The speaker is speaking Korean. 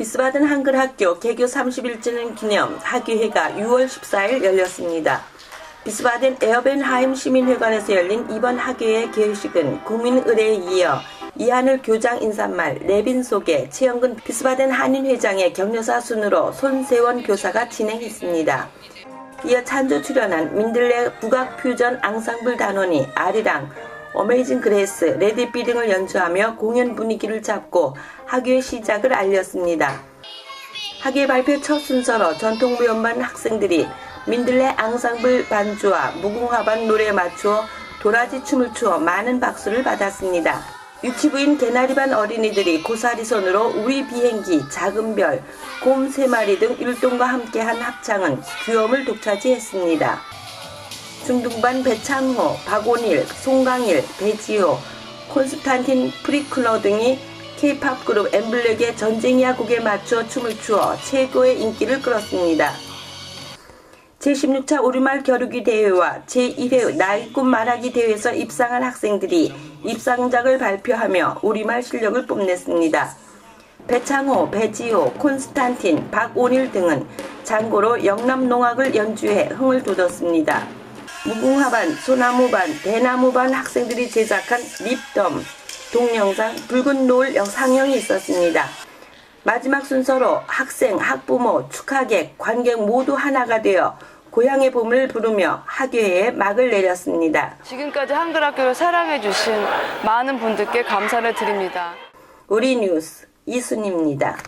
비스바든 한글학교 개교 30일주년 기념 학위회가 6월 14일 열렸습니다. 비스바덴 에어벤하임 시민회관에서 열린 이번 학회의 개회식은 국민의례에 이어 이하늘 교장 인사말, 레빈 소개, 최영근 비스바덴 한인회장의 격려사 순으로 손세원 교사가 진행했습니다. 이어 찬조 출연한 민들레 국악 퓨전 앙상블 단원이 아리랑, 어메이징 그레이스, 레디비 등을 연주하며 공연 분위기를 잡고 학교의 시작을 알렸습니다. 학예 발표 첫 순서로 전통무용반 학생들이 민들레 앙상블 반주와 무궁화반 노래에 맞추어 도라지 춤을 추어 많은 박수를 받았습니다. 유치부인 개나리반 어린이들이 고사리 손으로 우리 비행기, 작은 별, 곰 세 마리 등 율동과 함께한 합창은 귀염을 독차지했습니다. 중등반 배창호, 박원일, 송강일, 배지호, 콘스탄틴 프리클러 등이 K-팝 그룹 엠블랙의 전쟁이야 곡에 맞춰 춤을 추어 최고의 인기를 끌었습니다. 제16차 우리말 겨루기 대회와 제1회 나의 꿈 말하기 대회에서 입상한 학생들이 입상작을 발표하며 우리말 실력을 뽐냈습니다. 배창호, 배지호, 콘스탄틴, 박온일 등은 장고로 영남농악을 연주해 흥을 돋웠습니다. 무궁화반, 소나무반, 대나무반 학생들이 제작한 립덤, 동영상, 붉은 노을 상영이 있었습니다. 마지막 순서로 학생, 학부모, 축하객, 관객 모두 하나가 되어 고향의 봄을 부르며 학예에 막을 내렸습니다. 지금까지 한글 학교를 사랑해주신 많은 분들께 감사를 드립니다. 우리 뉴스 이순입니다.